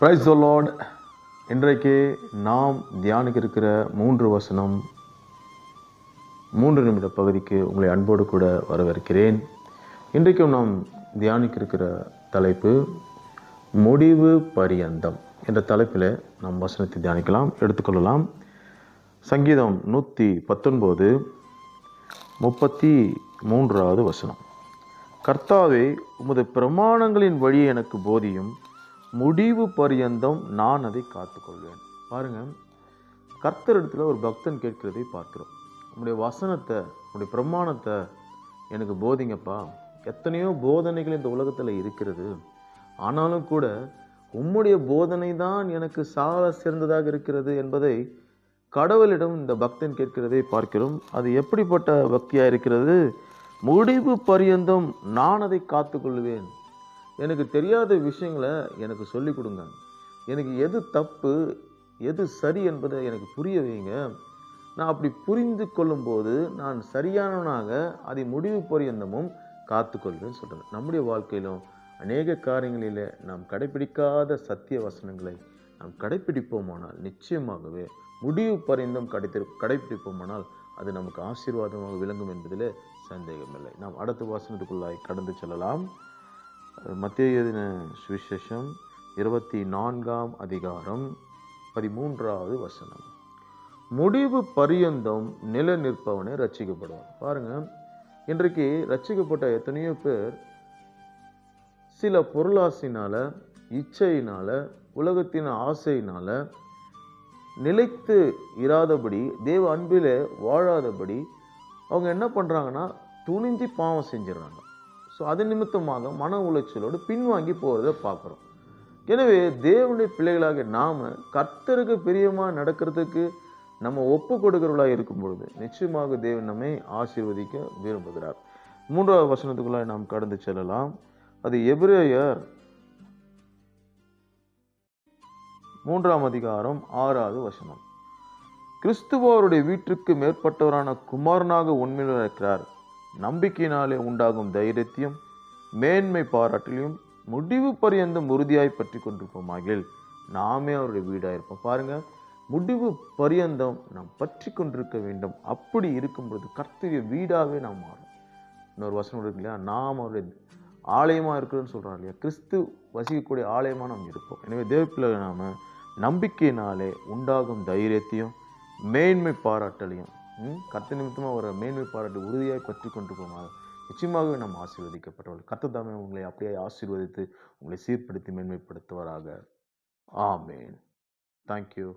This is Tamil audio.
பிரைஸ் த லார்ட் இன்றைக்கு நாம் தியானிக்க இருக்கிற மூன்று வசனம் மூன்று நிமிட பகுதிக்கு உங்களை அன்போடு கூட வரவேற்கிறேன். இன்றைக்கும் நாம் தியானிக்க இருக்கிற தலைப்பு முடிவு பரியந்தம் என்ற தலைப்பில் நாம் வசனத்தை தியானிக்கலாம் எடுத்துக்கொள்ளலாம். சங்கீதம் நூற்றி பத்தொன்பது முப்பத்தி மூன்றாவது வசனம். கர்த்தாவே உமது பிரமாணங்களின் வழி எனக்கு போதியும். முடிவு பரியந்தம் நான் அதை காத்துக்கொள்வேன். பாருங்க கர்த்தரிடத்துல ஒரு பக்தன் கேட்கிறதை பார்க்கிறோம். உங்களுடைய வசனத்தை உங்களுடைய பிரமாணத்தை எனக்கு போதிங்கப்பா. எத்தனையோ போதனைகள் இந்த உலகத்தில் இருக்கிறது. ஆனாலும் கூட உம்முடைய போதனை தான் எனக்கு சால சிறந்ததாக இருக்கிறது என்பதை கடவுளிடம் இந்த பக்தன் கேட்கிறதை பார்க்கிறோம். அது எப்படிப்பட்ட பக்தியாக இருக்கிறது? முடிவு பரியந்தம் நான் அதை காத்துக்கொள்வேன். எனக்கு தெரியாத விஷயங்களை எனக்கு சொல்லிக் கொடுங்க. எனக்கு எது தப்பு எது சரி என்பதை எனக்கு புரிய வைங்க. நான் அப்படி புரிந்து கொள்ளும்போது நான் சரியானவனாக அதை முடிவு பரியந்தமும் காத்துக்கொள்வேன்னு சொல்கிறேன் நம்முடைய வாழ்க்கையிலும் அநேக காரியங்களில் நாம் கடைபிடிக்காத சத்திய வசனங்களை நாம் கடைபிடிப்போமானால் நிச்சயமாகவே முடிவு பரிந்தும் கடைத்து கடைபிடிப்போமானால் அது நமக்கு ஆசீர்வாதமாக விளங்கும் என்பதில் சந்தேகமில்லை. நாம் அடுத்த வாசனத்துக்குள்ளாய் கடந்து செல்லலாம். மத்திய சுவிசேஷம் இருபத்தி நான்காம் அதிகாரம் பதிமூன்றாவது வசனம். முடிவு பரியந்தம் நில நிற்பவனே ரச்சிக்கப்படுவான் பாருங்க இன்றைக்கு ரட்சிக்கப்பட்ட எத்தனையோ பேர் சில பொருளாசையினால இச்சையினால உலகத்தின் ஆசையினால நிலைத்து இராதபடி தேவ அன்பில் வாழாதபடி அவங்க என்ன பண்ணுறாங்கன்னா துணிஞ்சு பாவம் செஞ்சிடறாங்க. ஸோ அது நிமித்தமாக மன உளைச்சலோடு பின்வாங்கி போகிறத பார்க்குறோம். எனவே தேவனுடைய பிள்ளைகளாக நாம் கர்த்தருக்கு பிரியமாக நடக்கிறதுக்கு நம்ம ஒப்பு கொடுக்கிறவர்களாக இருக்கும் பொழுது நிச்சயமாக தேவன் நம்மை ஆசீர்வதிக்க விரும்புகிறார். மூன்றாவது வசனத்துக்குள்ளாக நாம் கடந்து செல்லலாம். அது எபிரேயர் மூன்றாம் அதிகாரம் ஆறாவது வசனம். கிறிஸ்துவோருடைய வீட்டிற்கு மேற்பட்டவரான குமாரனாக உண்மையில் இருக்கிறார். நம்பிக்கையினாலே உண்டாகும் தைரியத்தையும் மேன்மை பாராட்டிலையும் முடிவு பரியந்தம் உறுதியாய் பற்றி கொண்டிருப்போமாகில் நாமே அவருடைய வீடாக இருப்போம். பாருங்கள் முடிவு பரியந்தம் நாம் பற்றி கொண்டிருக்க வேண்டும். அப்படி இருக்கும் பொழுது கர்த்தரிய வீடாகவே நாம் மாறும். இன்னொரு வசனம் இருக்கு இல்லையா? நாம் அவருடைய ஆலயமாக இருக்கிறோன்னு சொல்கிறோம் இல்லையா? கிறிஸ்து வசிக்கக்கூடிய ஆலயமாக நாம் இருப்போம். எனவே தேவப்பிள்ளை நாம் நம்பிக்கையினாலே உண்டாகும் தைரியத்தையும் மேன்மை பாராட்டலையும் கர்த்த நிமித்தமாக ஒரு மேன்மை பாராட்டு உறுதியாக பற்றி கொண்டு போனால் நிச்சயமாகவே நாம் ஆசீர்வதிக்கப்பட்டவர்கள். கர்த்ததாமே உங்களை அப்படியே ஆசீர்வதித்து உங்களை சீர்படுத்தி மேன்மைப்படுத்துவாராக. ஆமேன். தேங்க்யூ